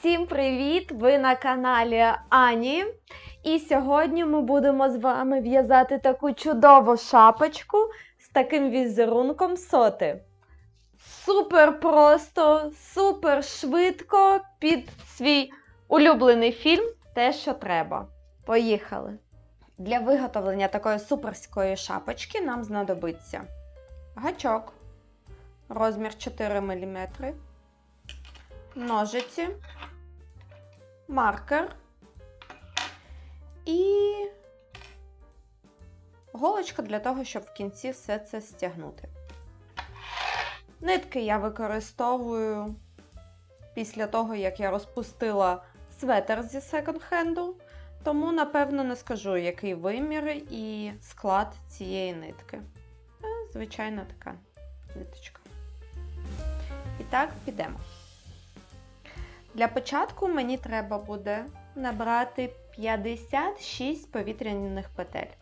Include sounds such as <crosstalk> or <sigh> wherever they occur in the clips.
Всім привіт! Ви на каналі Ані. І сьогодні ми будемо з вами в'язати таку чудову шапочку з таким візерунком соти. Супер просто, супер швидко під свій улюблений фільм Те, що треба. Поїхали! Для виготовлення такої суперської шапочки нам знадобиться гачок, розмір 4 мм, ножиці, маркер і голочка для того, щоб в кінці все це стягнути. Нитки я використовую після того, як я розпустила светр зі секонд-хенду, тому, напевно, не скажу, який вимір і склад цієї нитки. Е, Звичайна така ниточка. І так, підемо. Для початку мені треба буде набрати 56 повітряних петель.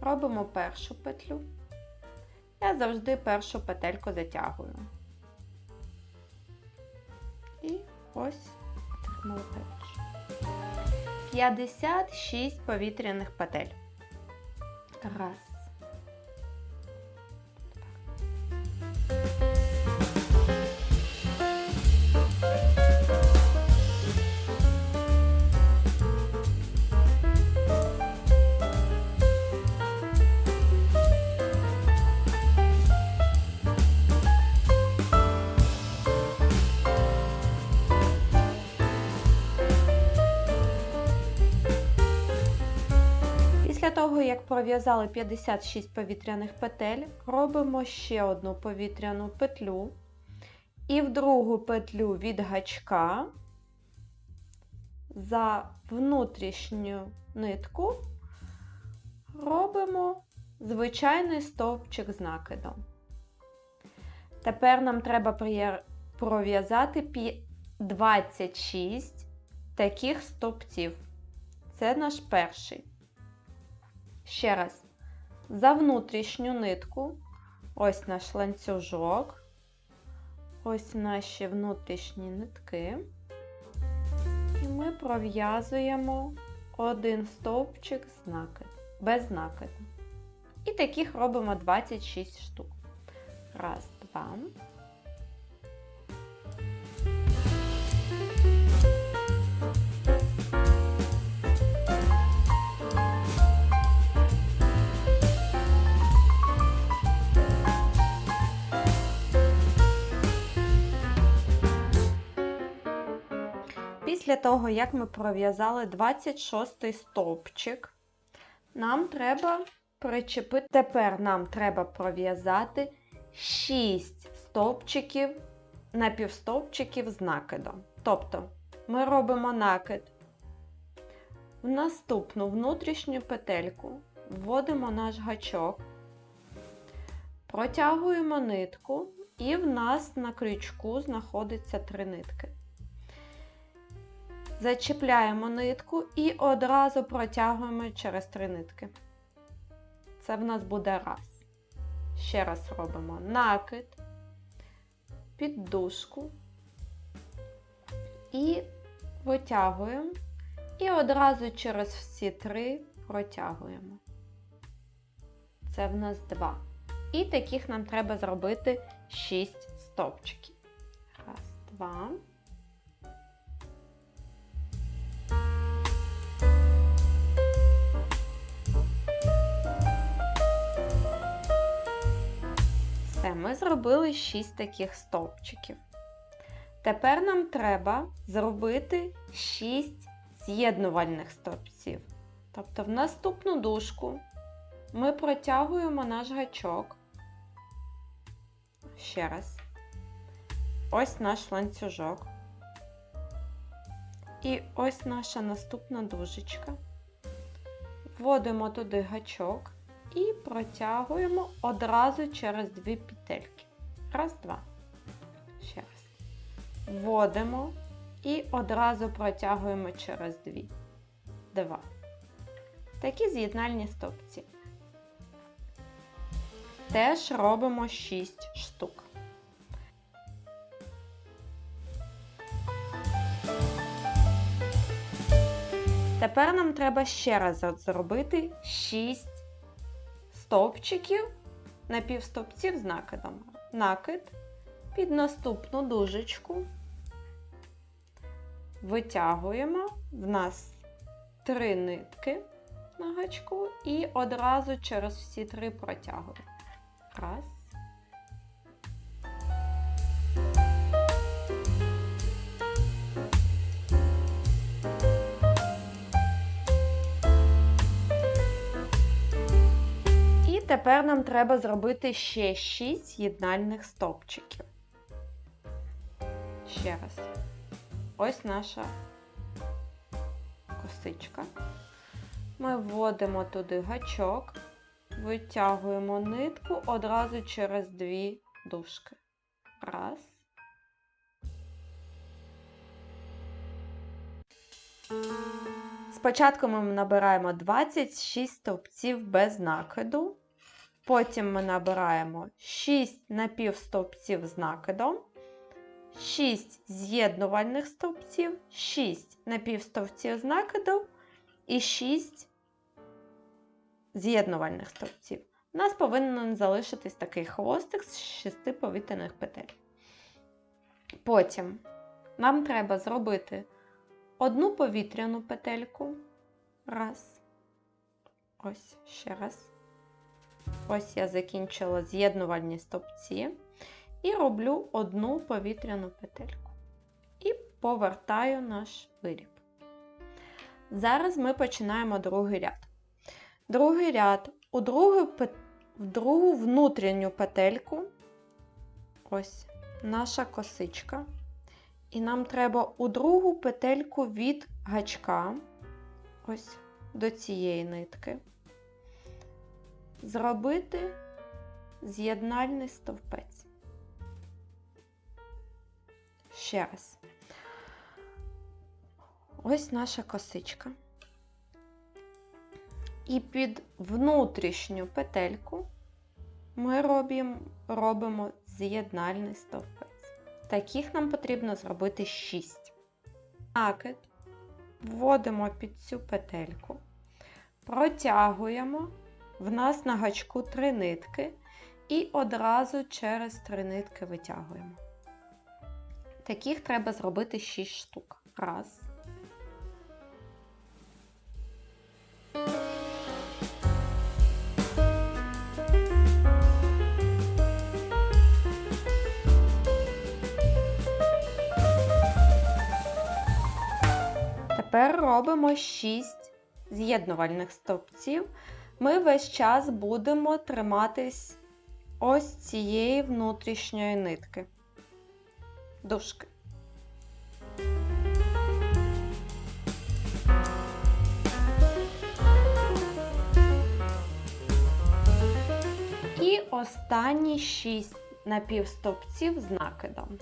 Робимо першу петлю. Я завжди першу петельку затягую. І ось отримали першу. 56 повітряних петель. Раз. Після того, як пров'язали 56 повітряних петель, робимо ще одну повітряну петлю і в другу петлю від гачка за внутрішню нитку робимо звичайний стовпчик з накидом. Тепер нам треба пров'язати 26 таких стовпців. Це наш перший. Ще раз, за внутрішню нитку, ось наш ланцюжок, ось наші внутрішні нитки. І ми пров'язуємо один стовпчик з накид, без накиду. І таких робимо 26 штук. Раз, два. Після того, як ми пров'язали 26 стовпчик, нам треба причепити. Тепер нам треба пров'язати 6 стовпчиків, напівстовпчиків з накидом. Тобто ми робимо накид в наступну внутрішню петельку, вводимо наш гачок, протягуємо нитку, і в нас на крючку знаходиться три нитки. Зачіпляємо нитку і одразу протягуємо через три нитки. Це в нас буде раз. Ще раз робимо накид, піддушку і витягуємо. І одразу через всі три протягуємо. Це в нас два. І таких нам треба зробити 6 стовпчиків. Раз, два. Ми зробили 6 таких стовпчиків. Тепер нам треба зробити 6 з'єднувальних стовпців. Тобто в наступну дужку ми протягуємо наш гачок. Ще раз. Ось наш ланцюжок. І ось наша наступна дужечка. Вводимо туди гачок і протягуємо одразу через дві петельки. Раз, два. Ще раз. Вводимо і одразу протягуємо через дві. Два. Такі з'єднальні стовпці. Теж робимо 6 штук. Тепер нам треба ще раз зробити 6 стовпчиків напівстовпців з накидом. Накид під наступну дужечку. Витягуємо в нас три нитки на гачку і одразу через всі три протягуємо. Раз. Тепер нам треба зробити ще 6 єднальних стовпчиків. Ще раз. Ось наша косичка. Ми вводимо туди гачок, витягуємо нитку одразу через дві дужки. Раз. Спочатку ми набираємо 26 стовпців без накиду. Потім ми набираємо 6 напівстовпців з накидом, 6 з'єднувальних стовпців, 6 напівстовпців з накиду і 6 з'єднувальних стовпців. У нас повинен залишитись такий хвостик з 6 повітряних петель. Потім нам треба зробити одну повітряну петельку. Раз. Ось ще раз. Ось я закінчила з'єднувальні стовпці і роблю одну повітряну петельку. І повертаю наш виріб. Зараз ми починаємо другий ряд. Другий ряд у другу, в другу внутрішню петельку. Ось наша косичка. І нам треба у другу петельку від гачка, ось до цієї нитки, зробити з'єднальний стовпець. Ще раз. Ось наша косичка. І під внутрішню петельку ми робимо, робимо з'єднальний стовпець. Таких нам потрібно зробити 6. Накид вводимо під цю петельку, протягуємо в нас на гачку 3 нитки і одразу через 3 нитки витягуємо. Таких треба зробити 6 штук. Раз. Тепер робимо 6 з'єднувальних стовпців. Ми весь час будемо триматись ось цієї внутрішньої нитки. Дужки. І останні 6 напівстовпців з накидом.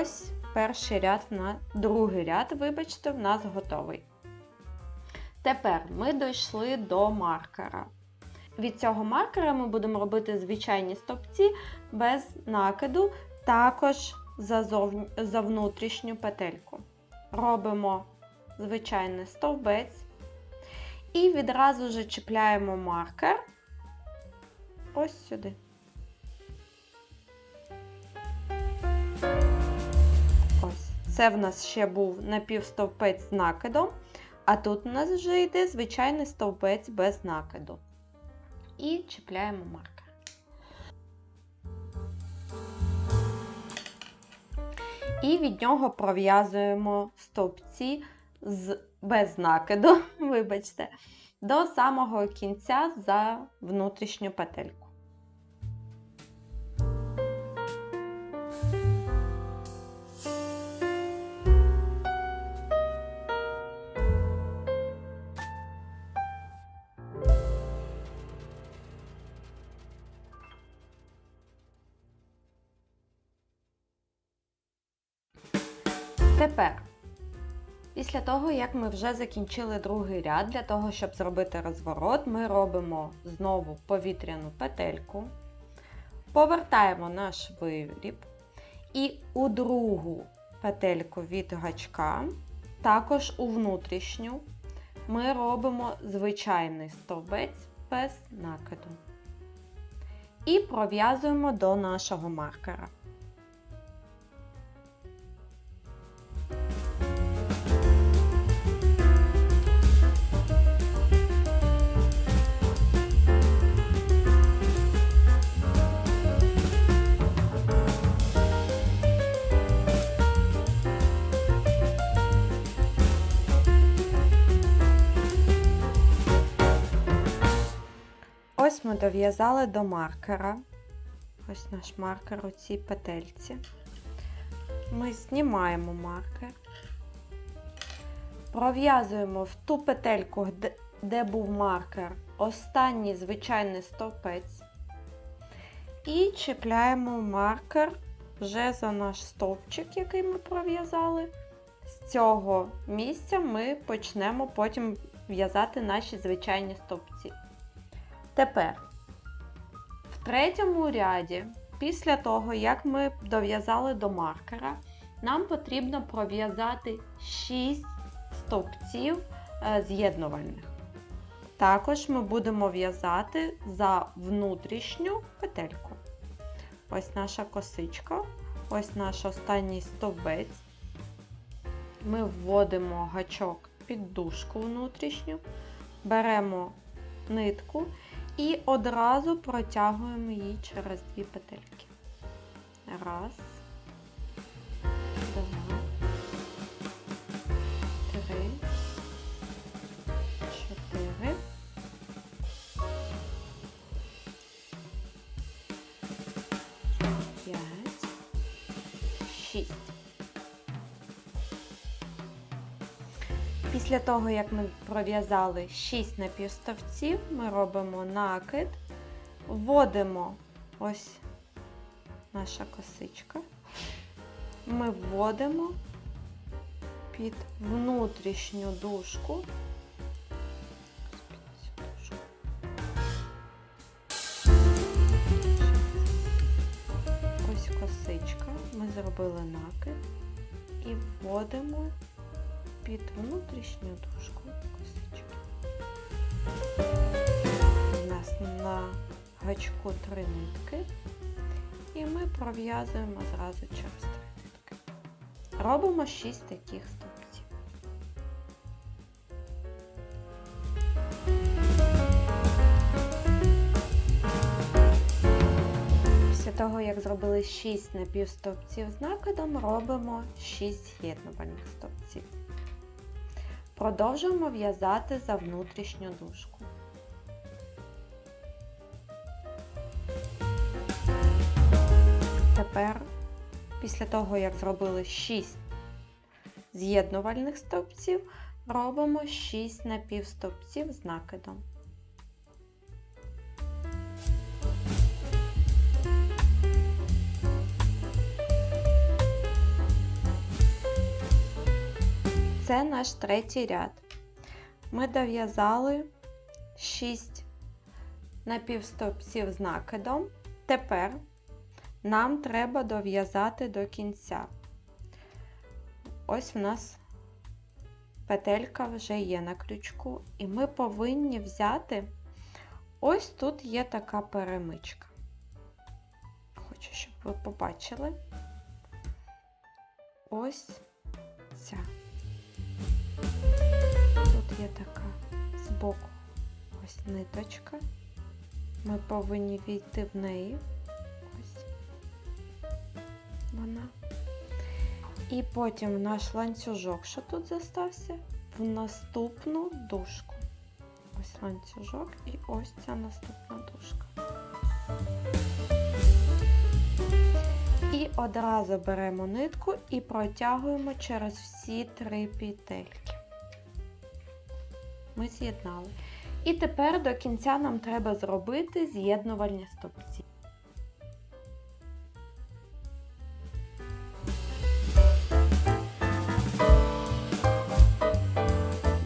Ось перший ряд на другий ряд, вибачте, в нас готовий. Тепер ми дійшли до маркера. Від цього маркера ми будемо робити звичайні стовпці без накиду, також за, зовні, за внутрішню петельку. Робимо звичайний стовбець і відразу же чіпляємо маркер ось сюди. Це в нас ще був напівстовпець з накидом, а тут у нас вже йде звичайний стовпець без накиду. І чіпляємо маркер. І від нього пров'язуємо стовпці з, без накиду, <laughs> вибачте, до самого кінця за внутрішню петельку. Після того, як ми вже закінчили другий ряд, для того, щоб зробити розворот, ми робимо знову повітряну петельку, повертаємо наш виріб і у другу петельку від гачка, також у внутрішню, ми робимо звичайний стовбець без накиду. І пров'язуємо до нашого маркера. Ось ми дов'язали до маркера. Ось наш маркер у цій петельці. Ми знімаємо маркер, пров'язуємо в ту петельку, де, був маркер, останній звичайний стовпець. І чіпляємо маркер вже за наш стовпчик, який ми пров'язали. З цього місця ми почнемо потім в'язати наші звичайні стовпці. Тепер в третьому ряді, після того, як ми дов'язали до маркера, нам потрібно пров'язати 6 стовпців е, з'єднувальних. Також ми будемо в'язати за внутрішню петельку. Ось наша косичка, ось наш останній стовбець. Ми вводимо гачок під дужку внутрішню, беремо нитку і одразу протягуємо її через дві петельки. Раз, Після того, як ми пров'язали 6 напівставців, ми робимо накид, вводимо ось наша косичка, ми вводимо під внутрішню дужку. Ось косичка, ми зробили накид. І вводимо під внутрішню дужку косички. У нас на гачку три нитки, і ми пров'язуємо зразу через три нитки. Робимо 6 таких стовпців. Після того, як зробили 6 напівстовпців з накидом, робимо 6 з'єднувальних стовпців. Продовжуємо в'язати за внутрішню дужку. Тепер, після того, як зробили 6 з'єднувальних стовпців, робимо 6 напівстовпців з накидом. Це наш третій ряд. Ми дов'язали 6 напівстовпців з накидом. Тепер нам треба дов'язати до кінця. Ось в нас петелька вже є на крючку, і ми повинні взяти ось тут є така перемичка. Хочу, щоб ви побачили. Ось ця. Є така збоку ось ниточка. Ми повинні війти в неї. Ось вона. І потім наш ланцюжок, що тут застався, в наступну дужку. Ось ланцюжок і ось ця наступна дужка. І одразу беремо нитку і протягуємо через всі три петельки. Ми з'єднали. І тепер до кінця нам треба зробити з'єднувальні стовпці.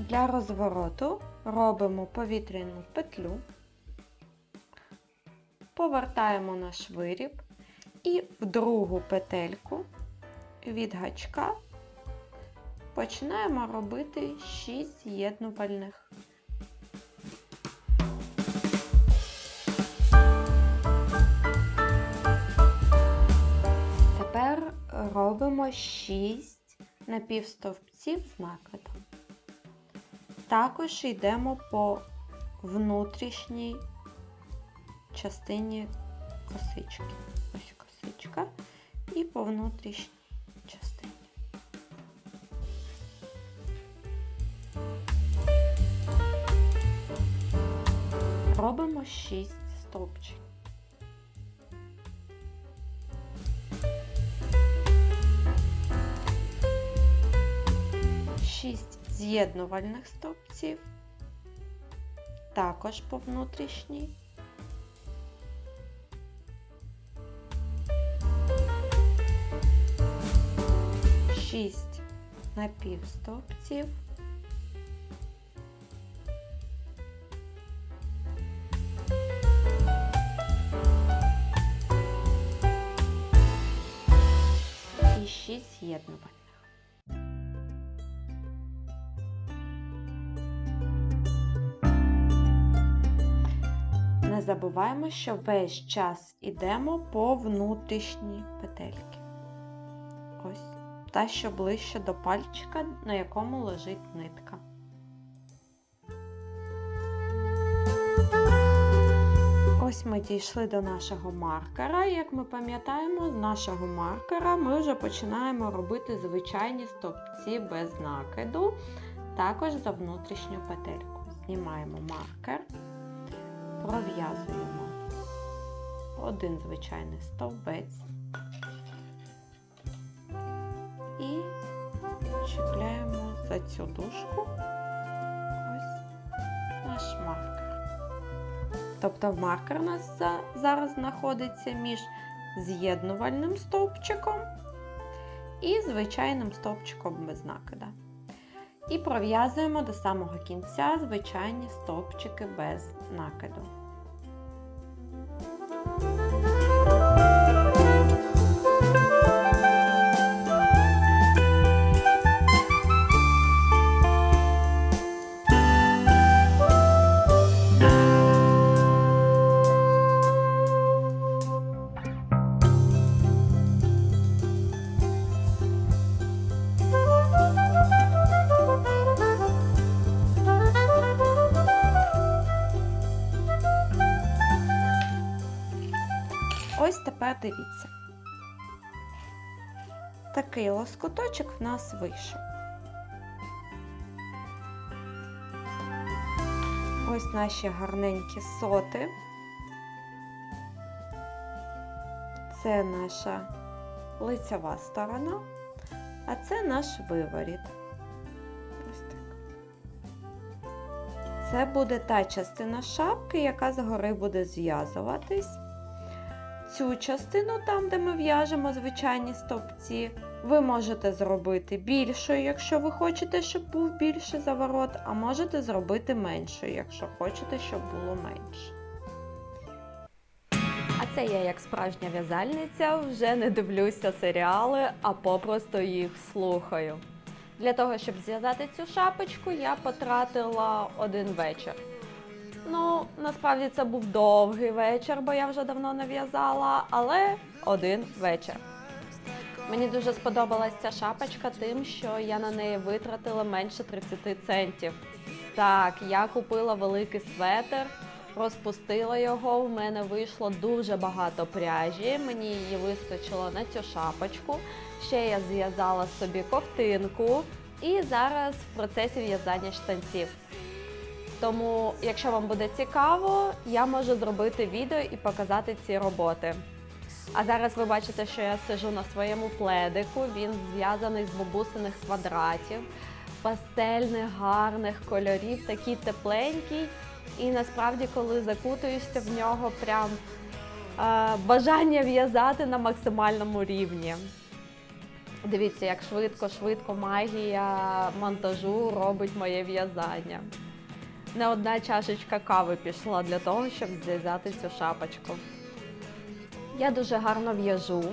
Для розвороту робимо повітряну петлю, повертаємо наш виріб і в другу петельку від гачка починаємо робити 6 з'єднувальних. Тепер робимо 6 напівстовпців з накидом. Також йдемо по внутрішній частині косички. Ось косичка. І по внутрішній 6 стовпчиків. Шість з'єднувальних стовпців, також по внутрішній. Шість напівстовпців. І шість з'єднувальних. Не забуваємо, що весь час йдемо по внутрішній петельки. Ось та, що ближче до пальчика, на якому лежить нитка. Ось ми дійшли до нашого маркера. Як ми пам'ятаємо, з нашого маркера ми вже починаємо робити звичайні стовпці без накиду, також за внутрішню петельку. Знімаємо маркер, пров'язуємо один звичайний стовбець і чіпляємо за цю дужку ось наш маркер. Тобто маркер у нас зараз знаходиться між з'єднувальним стовпчиком і звичайним стовпчиком без накида. І пров'язуємо до самого кінця звичайні стовпчики без накиду. Такий лоскуточок в нас вийшов. Ось наші гарненькі соти. Це наша лицева сторона, а це наш виворіт. Ось так. Це буде та частина шапки, яка згори буде зв'язуватись. Цю частину, там, де ми в'яжемо звичайні стовпці, ви можете зробити більшою, якщо ви хочете, щоб був більший заворот, а можете зробити меншою, якщо хочете, щоб було менше. А це я, як справжня в'язальниця, вже не дивлюся серіали, а попросту їх слухаю. Для того, щоб зв'язати цю шапочку, я потратила один вечір. Ну, насправді це був довгий вечір, бо я вже давно не в'язала, але один вечір. Мені дуже сподобалась ця шапочка тим, що я на неї витратила менше 30 центів. Так, я купила великий светр, розпустила його. У мене вийшло дуже багато пряжі. Мені її вистачило на цю шапочку. Ще я зв'язала собі ковтинку і зараз в процесі в'язання штанців. Тому, якщо вам буде цікаво, я можу зробити відео і показати ці роботи. А зараз ви бачите, що я сижу на своєму пледику. Він зв'язаний з бабусиних квадратів, пастельних, гарних кольорів, такий тепленький. І насправді, коли закутуєшся в нього, прям е, бажання в'язати на максимальному рівні. Дивіться, як швидко-швидко магія монтажу робить моє в'язання. Не одна чашечка кави пішла для того, щоб зв'язати цю шапочку. Я дуже гарно в'яжу,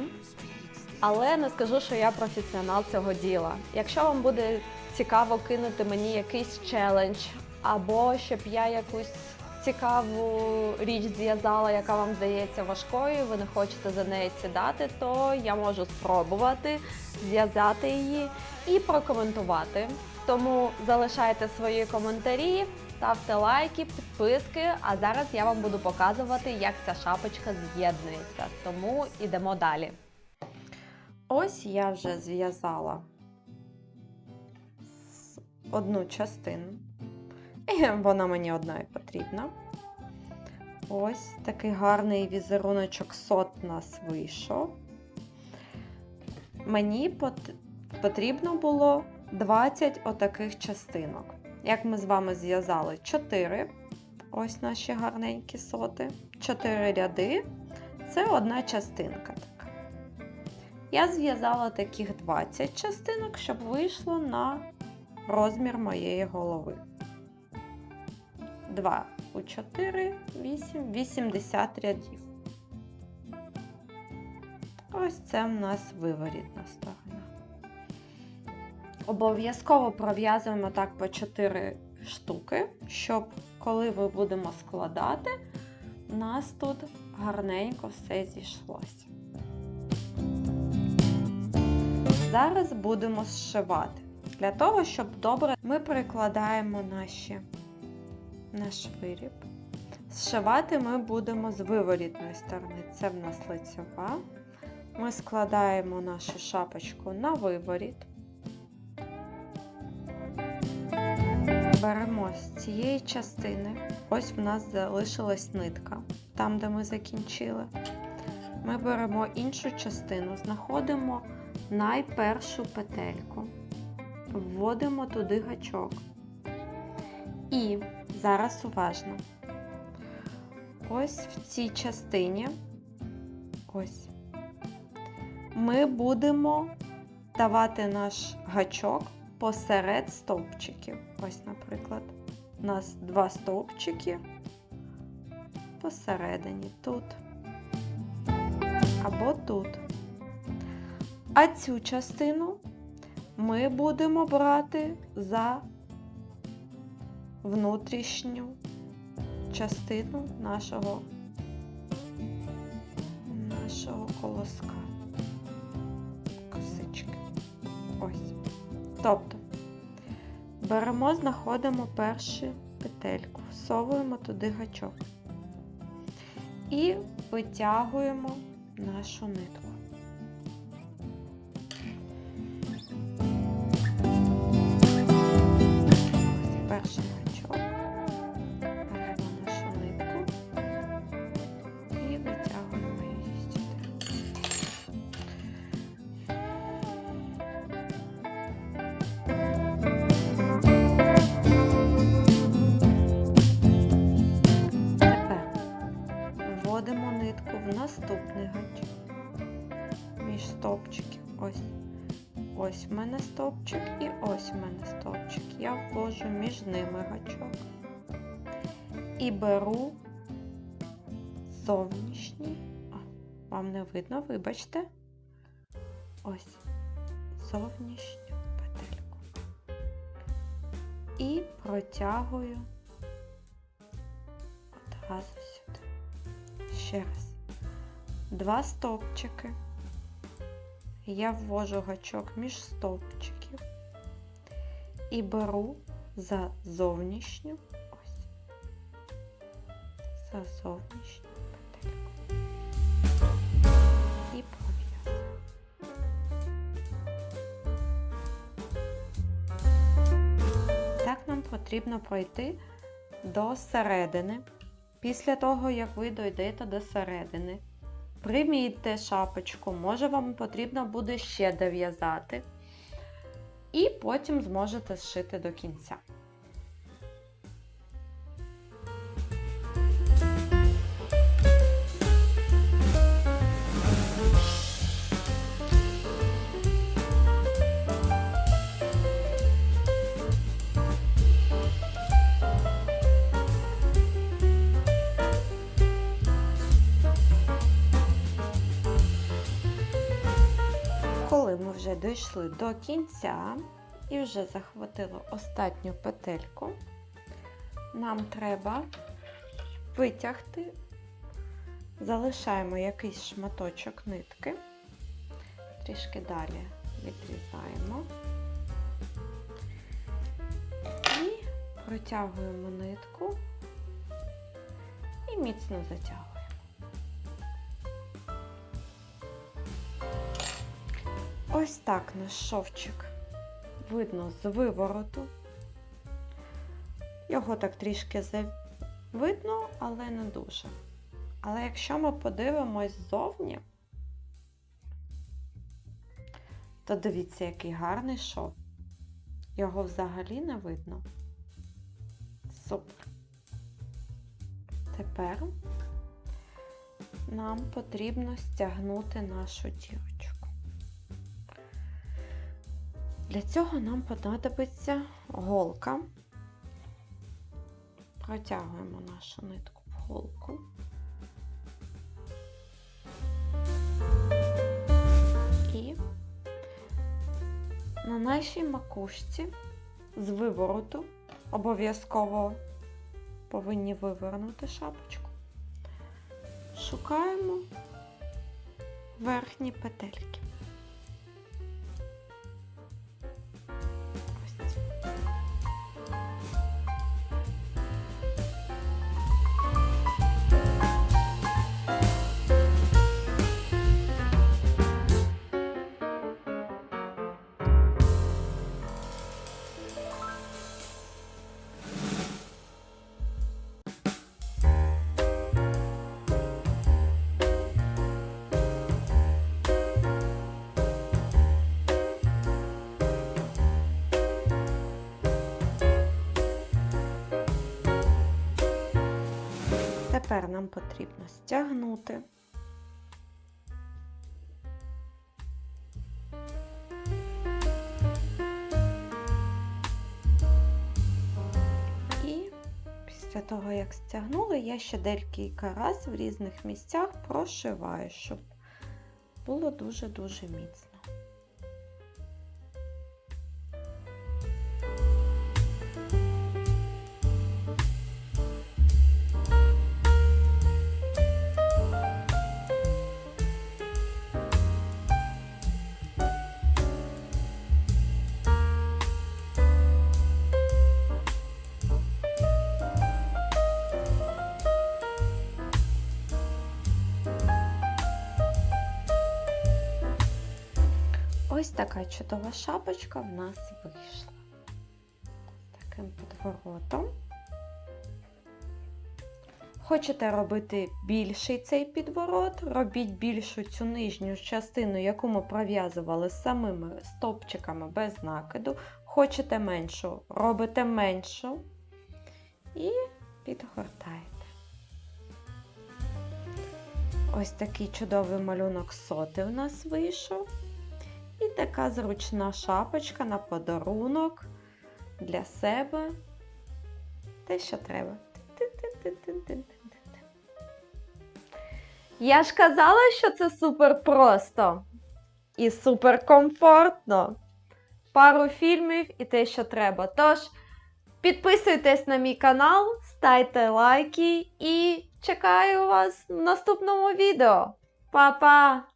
але не скажу, що я професіонал цього діла. Якщо вам буде цікаво кинути мені якийсь челендж, або щоб я якусь цікаву річ зв'язала, яка вам здається важкою, ви не хочете за неї сідати, то я можу спробувати зв'язати її і прокоментувати. Тому залишайте свої коментарі, ставте лайки, підписки. А зараз я вам буду показувати, як ця шапочка з'єднується. Тому йдемо далі. Ось я вже зв'язала одну частину. І вона мені одна і потрібна. Ось такий гарний візеруночок сот у нас вийшов. Мені потрібно було 20 отаких частинок. Як ми з вами зв'язали 4, ось наші гарненькі соти, 4 ряди це одна частинка така. Я зв'язала таких 20 частинок, щоб вийшло на розмір моєї голови. 2 у 4, 8, 80 рядів. Ось це в нас виворітна сторона. Обов'язково пров'язуємо так по 4 штуки, щоб коли ми будемо складати, у нас тут гарненько все зійшлося. Зараз будемо зшивати. Для того, щоб добре ми прикладаємо наші, наш виріб. Зшивати ми будемо з виворітної сторони. Це в нас лицьова. Ми складаємо нашу шапочку на виворіт. Беремо з цієї частини, ось в нас залишилась нитка, там, де ми закінчили. Ми беремо іншу частину, знаходимо найпершу петельку, вводимо туди гачок. І зараз уважно. Ось в цій частині, ось, ми будемо давати наш гачок посеред стовпчиків. Ось, наприклад, у нас два стовпчики посередині тут або тут. А цю частину ми будемо брати за внутрішню частину нашого, нашого колоска. Косички. Ось. Тобто беремо, знаходимо першу петельку, всовуємо туди гачок і витягуємо нашу нитку. Ось в мене стовпчик і ось в мене стовпчик. Я ввожу між ними гачок. І беру зовнішній. А, вам не видно, вибачте. Ось зовнішню петельку. І протягую одразу сюди. Ще раз. Два стовпчики. Я ввожу гачок між стовпчиків і беру за зовнішню, ось, за зовнішню петельку. І пров'язую. Так нам потрібно пройти до середини. Після того, як ви дойдете до середини, примітьте шапочку, може вам потрібно буде ще дов'язати. І потім зможете зшити до кінця. Дійшли до кінця і вже захватили останню петельку, нам треба витягти, залишаємо якийсь шматочок нитки, трішки далі відрізаємо. І протягуємо нитку і міцно затягуємо. Ось так наш шовчик видно з вивороту. Його так трішки видно, але не дуже. Але якщо ми подивимось ззовні, то дивіться, який гарний шов. Його взагалі не видно. Супер. Тепер нам потрібно стягнути нашу дірочку. Для цього нам понадобиться голка. Протягуємо нашу нитку в голку. І на нашій макушці з вивороту обов'язково повинні вивернути шапочку. Шукаємо верхні петельки. Нам потрібно стягнути. І після того, як стягнули, я ще декілька раз в різних місцях прошиваю, щоб було дуже-дуже міцно. Така чудова шапочка в нас вийшла. Таким підворотом. Хочете робити більший цей підворот, робіть більшу цю нижню частину, яку ми пров'язували самими стовпчиками без накиду. Хочете меншу, робите меншу і підгортаєте. Ось такий чудовий малюнок соти у нас вийшов. І така зручна шапочка на подарунок для себе. Те, що треба. Я ж казала, що це супер просто і супер комфортно. Пару фільмів і те, що треба. Тож, підписуйтесь на мій канал, ставте лайки і чекаю вас в наступному відео. Па-па!